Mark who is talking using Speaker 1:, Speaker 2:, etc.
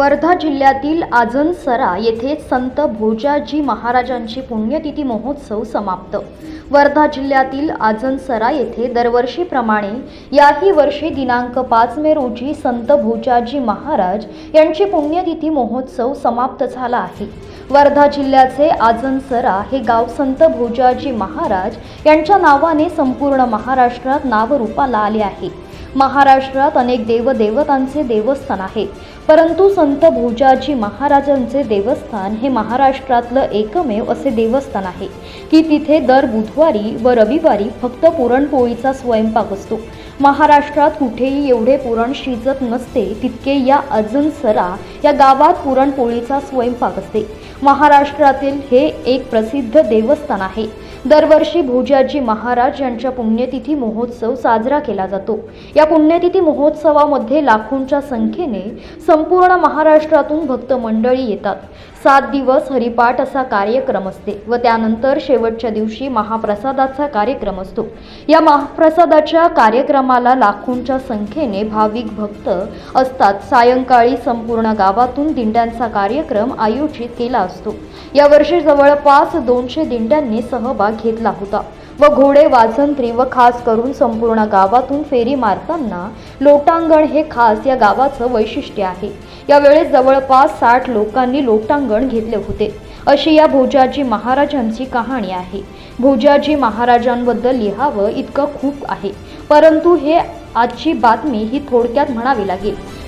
Speaker 1: वर्धा जिल्ह्यातील आजनसरा येथे संत भोजाजी महाराजांची पुण्यतिथी महोत्सव समाप्त. वर्धा जिल्ह्यातील आजनसरा येथे दरवर्षीप्रमाणे याही वर्षी दिनांक पाच मे रोजी संत भोजाजी महाराज यांची पुण्यतिथी महोत्सव समाप्त झाला आहे. वर्धा जिल्ह्याचे आजनसरा हे गाव संत भोजाजी महाराज यांच्या नावाने संपूर्ण महाराष्ट्रात नावरूपाला आले आहे. महाराष्ट्रात अनेक देवदेवतांचे देवस्थान आहे. परंतु संत भोजाजी महाराजांचे देवस्थान हे महाराष्ट्रातलं एकमेव असे देवस्थान आहे की तिथे दर बुधवारी व रविवारी फक्त पुरणपोळीचा स्वयंपाक असतो. महाराष्ट्रात कुठेही एवढे पुरण शिजत नसते तितके या अजनसरा या गावात पुरणपोळीचा स्वयंपाक असते. महाराष्ट्रातील हे एक प्रसिद्ध देवस्थान आहे. दरवर्षी भोजाजी महाराज यांच्या पुण्यतिथी महोत्सव साजरा केला जातो. या पुण्यतिथी महोत्सवामध्ये लाखोंच्या संख्येने संपूर्ण महाराष्ट्रातून भक्त मंडळी येतात. सात दिवस हरिपाठ असा कार्यक्रम असते व त्यानंतर शेवटच्या दिवशी महाप्रसादाचा कार्यक्रम असतो. या महाप्रसादाच्या कार्यक्रमाला लाखोंच्या संख्येने भाविक भक्त असतात. सायंकाळी संपूर्ण गावातून दिंड्यांचा कार्यक्रम आयोजित केला असतो. यावर्षी जवळपास दोनशे दिंड्यांनी सहभाग घेतला होता. व घोडे वाजंत्री व खास करून संपूर्ण गावातून फेरी मारताना लोटांगण हे खास या गावाचं वैशिष्ट्य आहे. यावेळेस जवळपास साठ लोकांनी लोटांगण घेतले होते. अशी या भोजाजी महाराजांची कहाणी आहे. भोजाजी महाराजांबद्दल लिहावं इतकं खूप आहे. परंतु हे आजची बातमी ही थोडक्यात म्हणावी लागेल.